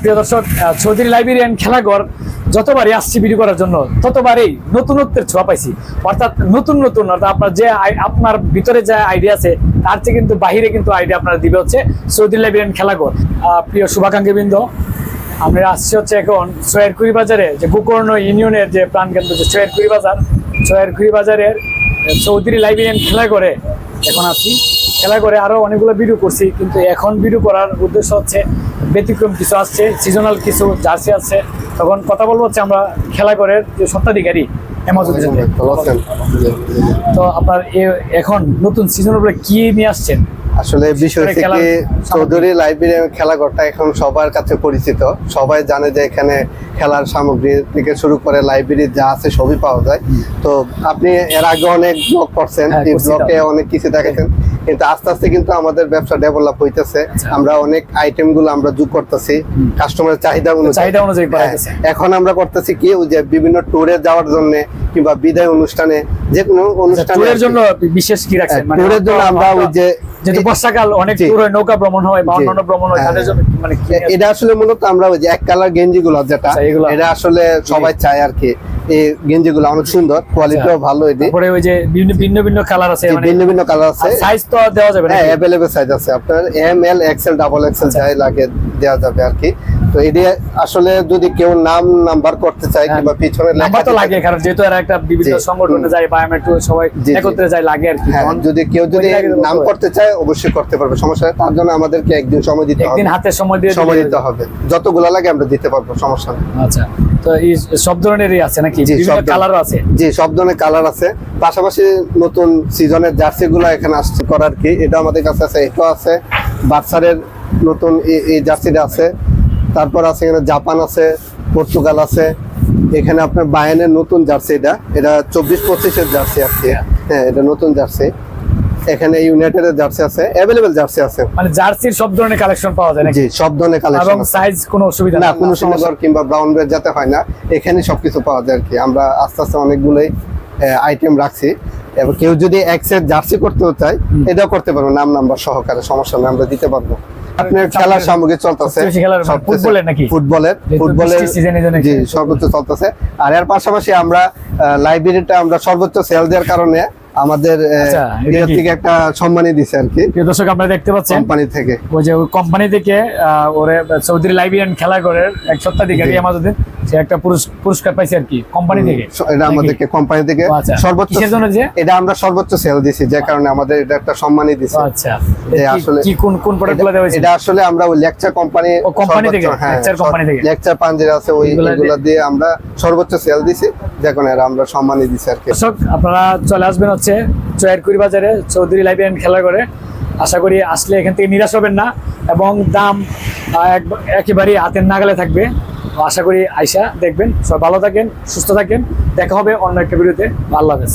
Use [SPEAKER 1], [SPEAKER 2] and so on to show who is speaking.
[SPEAKER 1] প্রিয় দর্শক চৌধুরী লাইব্রেরিয়ান খেলাঘর যতবারই আসছি ভিডিও করার জন্য, ততবারই নতুনত্বের ছোঁয়া পাইছি। অর্থাৎ নতুন নতুন, অর্থাৎ আপনার যে আপনার ভিতরে যে আইডিয়া আছে, তার চেয়ে কিন্তু বাহিরে কিন্তু আইডিয়া আপনারা দিবে হচ্ছে চৌধুরী লাইব্রেরিয়ান খেলাঘর। প্রিয় শুভাকাঙ্ক্ষী বৃন্দ, আমরা আসছি হচ্ছে এখন সোয়েরকুড়ি বাজারে, যে গোকর্ণ ইউনিয়নের যে প্রাণকেন্দ্র যে সোয়েরকুড়ি বাজার। সোয়েরকুড়ি বাজারের চৌধুরী লাইব্রেরিয়ান খেলাঘরে এখন আছি। খেলা করে আরও অনেকগুলো ভিডিও করছি কিন্তু এখন ভিডিও করার উদ্দেশ্য হচ্ছে ব্যতিক্রম কিছু আসছে সিজনাল কিছু জার্সি আছে তখন কথা বলব হচ্ছে আমরা খেলা করে যে সত্ত্বাধিকারী তো আপনার এখন নতুন সিজনের উপরে কি নিয়ে আসছেন?
[SPEAKER 2] আসলে বিষয় থেকে চৌধুরী লাইব্রেরি খেলাঘরটা এখন সবার কাছে পরিচিত। সবাই জানে যে এখানে খেলার সামগ্রী থেকে শুরু করে লাইব্রেরি যা আছে সবই পাওয়া যায়। তো আপনি এর আগে অনেক ব্লগ করছেন
[SPEAKER 1] হ্যাঁ,
[SPEAKER 2] এই ব্লগে অনেক কিছু দেখেছেন। কিন্তু আস্তে আস্তে কিন্তু আমাদের ব্যবসা ডেভেলপ হইতেছে
[SPEAKER 1] আচ্ছা।
[SPEAKER 2] আমরা অনেক আইটেমগুলো আমরা যোগ করতেছি কাস্টমারের চাহিদা অনুযায়ী হ্যাঁ, এখন আমরা করতেছি কি ওই যে বিভিন্ন ট্যুরে যাওয়ার জন্য কিংবা বিদায় অনুষ্ঠানে যে কোনো অনুষ্ঠানে
[SPEAKER 1] ট্যুরের
[SPEAKER 2] আর কি।
[SPEAKER 1] জন্য বিশেষ কি রাখছেন
[SPEAKER 2] হ্যাঁ, ট্যুরের জন্য আমরা ওই যে
[SPEAKER 1] যেহেতু বর্ষাকাল অনেক ট্যুর হয় নৌকা ভ্রমণ হয় বা অন্যান্য ভ্রমণ হয়
[SPEAKER 2] হ্যাঁ।
[SPEAKER 1] তাদের জন্য মানে
[SPEAKER 2] এটা আসলে মূলত আমরা ওই যে এক কালার গেঞ্জি গুলো যেটা
[SPEAKER 1] আচ্ছা।
[SPEAKER 2] এটা আসলে সবাই চায় আর কি এই গেঞ্জি গুলো অনেক সুন্দর কোয়ালিটিও ভালো এটি।
[SPEAKER 1] পরে ওই যে বিভিন্ন ভিন্ন ভিন্ন কালার আছে মানে
[SPEAKER 2] ভিন্ন ভিন্ন কালার আছে।
[SPEAKER 1] সাইজ তো দেওয়া যাবে
[SPEAKER 2] হ্যাঁ
[SPEAKER 1] না
[SPEAKER 2] অ্যাভেলেবেল সাইজ আছে। আপনার M L XL double XL
[SPEAKER 1] আচ্ছা।
[SPEAKER 2] যাই লাগে দেওয়া যাবে আর কি। তো এটি আসলে যদি কেউ নাম নাম্বার করতে চায়
[SPEAKER 1] হ্যাঁ।
[SPEAKER 2] কিংবা পিছনে লেখা
[SPEAKER 1] তো লাগে কারণ যেহেতু এরা একটা বিভিন্ন সংগঠনে যায় বায়োমেট্রো সবাই। একত্রে যায় লাগে আর কি
[SPEAKER 2] হ্যাঁ যদি কেউ যদি নাম
[SPEAKER 1] করতে
[SPEAKER 2] চায় অবশ্যই করতে পারবে। সমস্যা তার জন্য আমাদেরকে একদিন সময় দিতে হবে।
[SPEAKER 1] একদিন হাতে সময় দিয়ে
[SPEAKER 2] সময় দিতে হবে। যতগুলা লাগে আমরা দিতে পারব সমস্যা নেই।
[SPEAKER 1] আচ্ছা তো এই সব ধরনেরই আছে নাকি? বিভিন্ন। কালারও আছে?
[SPEAKER 2] জি সব ধরনের কালার আছে। পাশাপাশি নতুন সিজনের জার্সি গুলো এখানে আসছে করার কি এটা আমাদের কাছে আছে এটাও আছে। বাচ্চাদের নতুন এই জার্সিটা আছে। তারপর আছে এখানে জাপান আছে পর্তুগাল আছে। এখানে আপনার বায়ানের নতুন জার্সি এটা। এটা চব্বিশ পঁচিশের জার্সি আর কি। হ্যাঁ এটা নতুন জার্সি। এখানে ইউনাইটেডের জার্সি আছে অ্যাভেলেবেল জার্সি আছে।
[SPEAKER 1] মানে জার্সির সব ধরনের কালেকশন পাওয়া যায়
[SPEAKER 2] জি সব ধরনের
[SPEAKER 1] এবং সাইজ কোনো অসুবিধা
[SPEAKER 2] না কোনো
[SPEAKER 1] সমস্যা
[SPEAKER 2] কিংবা ব্রাউন বেড যাতে হয় না এখানে সবকিছু পাওয়া যায় আর কি। আমরা আস্তে আস্তে অনেকগুলোই আইটেম রাখছি। এবং কেউ যদি এক সেট জার্সি করতেও চায় এটাও করতে পারব নাম নাম্বার সহকারে সমস্যা নেই আমরা দিতে পারব। আপনার খেলার সামগ্রী চলতেছে।
[SPEAKER 1] মানে ফুটবলের নাকি?
[SPEAKER 2] ফুটবলের ফুটবলের জি সর্বোচ্চ চলতেছে। আর এর পাশাপাশি আমরা লাইব্রেরিটা আমরা সর্বোচ্চ সেল দেওয়ার কারণে আমাদের
[SPEAKER 1] আচ্ছা?
[SPEAKER 2] থেকে একটা সম্মানই দিছে আর কি।
[SPEAKER 1] প্রিয় দর্শক আপনারা দেখতে পাচ্ছেন?
[SPEAKER 2] কোম্পানি থেকে।
[SPEAKER 1] ওই যে কোম্পানি থেকে ওরে চৌধুরী লাইব্রেরিয়ান খেলা করে এক সপ্তাহ
[SPEAKER 2] দিকে
[SPEAKER 1] আমাদের সে একটা পুরস্কার পাইছে আর কি কোম্পানি থেকে।
[SPEAKER 2] এটা আমাদেরকে কোম্পানি থেকে
[SPEAKER 1] আচ্ছা।
[SPEAKER 2] সর্বোচ্চ
[SPEAKER 1] জন্য যে?
[SPEAKER 2] এটা আমরা সর্বোচ্চ সেল দিছি যে কারণে আমাদের এটা একটা সম্মানই দিছে।
[SPEAKER 1] আচ্ছা।
[SPEAKER 2] যে আসলে-
[SPEAKER 1] কি কোন কোন দেওয়া হয়েছে?
[SPEAKER 2] এটা আসলে আমরা ওই লেকচার কোম্পানি
[SPEAKER 1] ও, company থেকে? lecture company থেকে?
[SPEAKER 2] লেকচার পাঞ্জের আছে ওই
[SPEAKER 1] এগুলা
[SPEAKER 2] দিয়ে আমরা সর্বোচ্চ সেল দিছি। যে কারণে এরা আমরা সম্মানই দিছি আর কি।
[SPEAKER 1] দর্শক আপনারা চলে আসবেন হচ্ছে চয়েরকুড়ি বাজারে চৌধুরী লাইব্রেরিয়ান খেলা করে। আশা করি আসলে এখান থেকে নিরাশ হবেন না এবং দাম একেবারেই হাতের নাগালে থাকবে। আশা করি আইসা দেখবেন। সব ভালো থাকেন, সুস্থ থাকেন। দেখা হবে অন্য একটা ভিডিওতে। আল্লাহ হাফেজ।